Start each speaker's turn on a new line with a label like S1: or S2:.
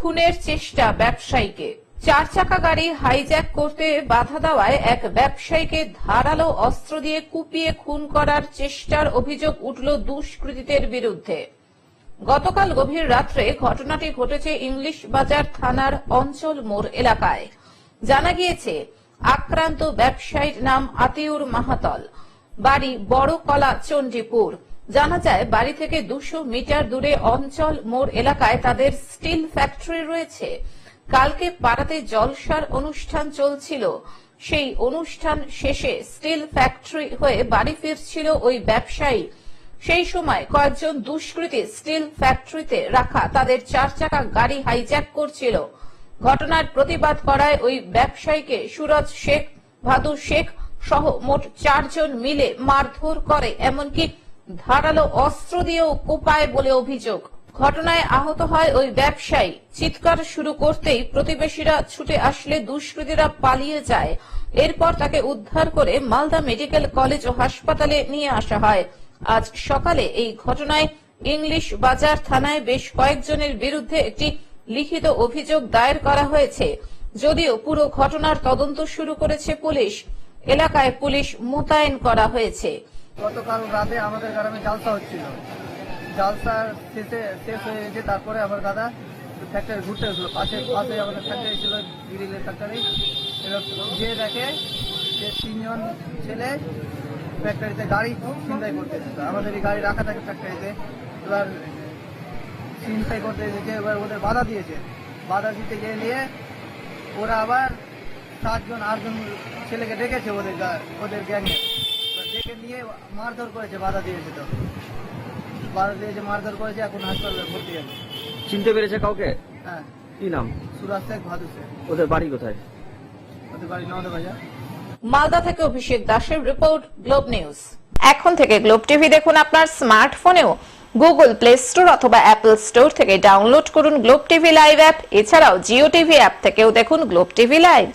S1: খুনের চেষ্টা ব্যবসায়ীকে। চার চাকা গাড়ি হাইজ্যাক করতে বাধা দেওয়ায় এক ব্যবসায়ীকে ধারালো অস্ত্র দিয়ে কুপিয়ে খুন করার চেষ্টার অভিযোগ উঠল দুষ্কৃতীদের বিরুদ্ধে। গতকাল গভীর রাত্রে ঘটনাটি ঘটেছে ইংলিশ বাজার থানার অঞ্চল মোড় এলাকায়। জানা গিয়েছে, আক্রান্ত ব্যবসায়ীর নাম আতিউর মাহাতল। বাড়ি বড়কলা, চণ্ডীপুর। জানা যায়, বাড়ি থেকে দুশো মিটার দূরে অঞ্চল মোড় এলাকায় তাদের স্টিল ফ্যাক্টরি রয়েছে। কালকে পাড়াতে জলসার অনুষ্ঠান চলছিল। সেই অনুষ্ঠান শেষে স্টিল ফ্যাক্টরি হয়ে বাড়ি ফিরছিল ওই ব্যবসায়ী। সেই সময় কয়েকজন দুষ্কৃতী স্টিল ফ্যাক্টরিতে রাখা তাদের চার চাকা গাড়ি হাইজ্যাক করছিল। ঘটনার প্রতিবাদ করায় ওই ব্যবসায়ীকে সুরজ শেখ, ভাদু শেখ সহ মোট চারজন মিলে মারধর করে, এমনকি ধারালো অস্ত্র দিয়েও কোপায় বলে অভিযোগ। ঘটনায় আহত হয় ওই ব্যবসায়ী। চিৎকার শুরু করতেই প্রতিবেশীরা ছুটে আসলে দুষ্কৃতীরা পালিয়ে যায়। এরপর তাকে উদ্ধার করে মালদা মেডিকেল কলেজ ও হাসপাতালে নিয়ে আসা হয়। আজ সকালে এই ঘটনায় ইংলিশ বাজার থানায় বেশ কয়েকজনের বিরুদ্ধে একটি লিখিত অভিযোগ দায়ের করা হয়েছে। যদিও পুরো ঘটনার তদন্ত শুরু করেছে পুলিশ। এলাকায় পুলিশ মোতায়েন করা হয়েছে।
S2: গতকাল রাতে আমাদের গ্রামে জালসা হচ্ছিল। জালসা শেষে, শেষ হয়ে গেছে, তারপরে আমার দাদা ফ্যাক্টরি ঘুরতে গেছিল। পাশে পাশে আমাদের ফ্যাক্টরি ছিল, গ্রিলের ফ্যাক্টরি এবার গিয়ে দেখে যে তিনজন ছেলে ফ্যাক্টরিতে গাড়ি ছিনতাই করতে আমাদের এই গাড়ি রাখা থাকে ফ্যাক্টরিতে এবার ছিনতাই করতে এসেছে, এবার ওদের বাধা দিয়েছে। বাধা দিতে গিয়ে নিয়ে ওরা আবার সাতজন, আটজন ছেলেকে ডেকেছে ওদের ওদের গ্যাংয়ে। ডেকে নিয়ে মারধর করেছে বাধা দিয়েছে তো। বাধা দিয়েছে মারধর করেছে এখন হাসপাতালে ভর্তি আছে
S3: চিনতে পেরেছে কাউকে?
S2: হ্যাঁ।
S3: কি নাম?
S2: সুরাজ শেখ ভাদু শেখ।
S3: ওদের বাড়ি কোথায়?
S2: ওদের বাড়ি নওদা বাজার।
S1: মালদা থেকে অভিষেক দাসের রিপোর্ট গ্লোব নিউজ। এখন থেকে গ্লোব টিভি দেখুন আপনার স্মার্টফোনেও। গুগল প্লে স্টোর অথবা অ্যাপল স্টোর থেকে ডাউনলোড করুন গ্লোব টিভি লাইভ অ্যাপ। এছাড়াও জিও টিভি অ্যাপ থেকেও দেখুন গ্লোব টিভি লাইভ।